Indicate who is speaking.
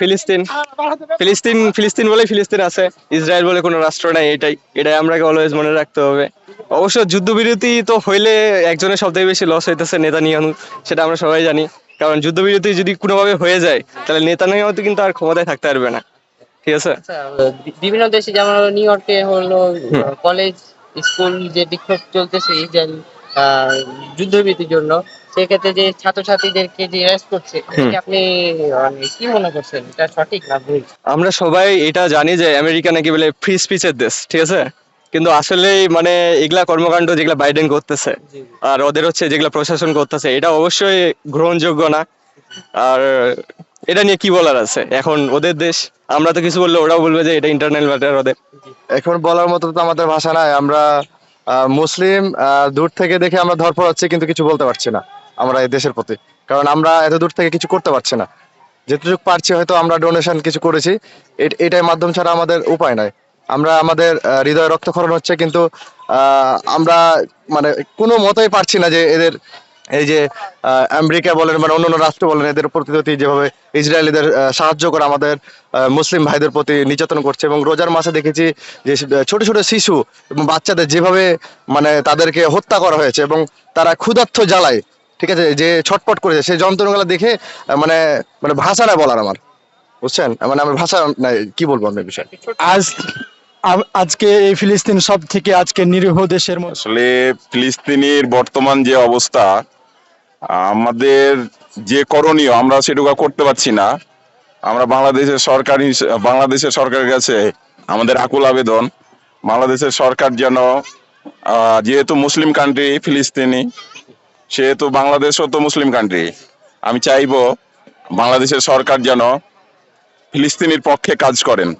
Speaker 1: ফিলিস্তিন ফিলিস্তিন ফিলিস্তিন বলে ফিলিস্তিন আছে। ইসরায়েল বলে কোনো রাষ্ট্র নাই এটাই এটাই আমরা অলওয়েজ মনে রাখতে হবে। অবশ্য যুদ্ধবিরতি তো হইলে একজনের সব থেকে বেশি লস হইতেছে নেতানিয়াহু সেটা আমরা সবাই জানি। কারণ যুদ্ধবিরতি যদি কোনোভাবে হয়ে যায় তাহলে নেতানিয়াহু কিন্তু আর ক্ষমতায় থাকতে পারবে না। ঠিক আছে?
Speaker 2: আচ্ছা, বিভিন্ন দেশে যেমন নিউ ইয়র্কে হলো কলেজ স্কুল যে বিক্ষোভ চলতেছে ইসরায়েল যুদ্ধবিরতির জন্য সেক্ষেত্রে যে ছাত্রছাত্রীদেরকে যে অ্যারেস্ট করছে আপনি মানে কি মনে করছেন? এটা সঠিক না ভুল?
Speaker 1: আমরা সবাই এটা জানি যে আমেরিকা নাকি বলে ফ্রি স্পিচের দেশ ঠিক আছে? কিন্তু আসলেই মানে এগুলা কর্মকাণ্ড যেগুলা বাইডেন করতেছে আর ওদের হচ্ছে যেগুলা প্রশাসন করতেছে এটা অবশ্যই গ্রহণযোগ্য না। আর এটা নিয়ে কি বলার আছে? এখন ওদের দেশ আমরা তো কিছু বললে ওরাও বলবে যে এটা ইন্টারনাল ম্যাটার ওদের।
Speaker 3: এখন বলার মতো তো আমাদের ভাষা নাই আমরা আহ, মুসলিম আহ, দূর থেকে দেখে আমরা ধরপড় হচ্ছে কিন্তু কিছু বলতে পারছি না। আমরা এই দেশের প্রতি। কারণ আমরা এত দূর থেকে কিছু করতে পারছি না। যেটুকু পারছি হয়তো আমরা ডোনেশন কিছু করেছি। এট- এটাই মাধ্যম ছাড়া আমাদের উপায় নাই। আমরা আমাদের হৃদয় রক্তক্ষরণ হচ্ছে কিন্তু আমরা মানে কোনো মতেই পারছি না যে এদের এই যে আমেরিকা বলেন মানে অন্যান্য রাষ্ট্র বলেন, এদের প্রতি যেভাবে ইসরায়েলিদের সাহায্য করে আমাদের মুসলিম ভাইদের প্রতি নির্যাতন করছে এবং রোজার মাসে দেখেছি যে ছোট ছোট শিশু এবং বাচ্চাদের যেভাবে মানে তাদেরকে হত্যা করা হয়েছে এবং তারা ক্ষুধার্থ জ্বালায়। ঠিক আছে যে ছটপট করেছে সেই যন্ত্রণাগুলো দেখে মানে মানে ভাষা নাই বলার আমার। বুঝছেন? মানে আমার ভাষা নাই কি বলব আপনার বিষয়ে?
Speaker 4: আজ আজকে এই ফিলিস্তিন সব থেকে আজকে নিরীহ দেশের
Speaker 5: আসলে ফিলিস্তিনির বর্তমান যে অবস্থা আমাদের যে করণীয় আমরা সেটুকু করতে পারছি না। আমরা বাংলাদেশের সরকার বাংলাদেশের সরকারের কাছে আমাদের আকুল আবেদন বাংলাদেশের সরকার যেন যেহেতু মুসলিম কান্ট্রি ফিলিস্তিনি সেহেতু বাংলাদেশও তো মুসলিম কান্ট্রি আমি চাইব বাংলাদেশের সরকার যেন ফিলিস্তিনির পক্ষে কাজ করেন।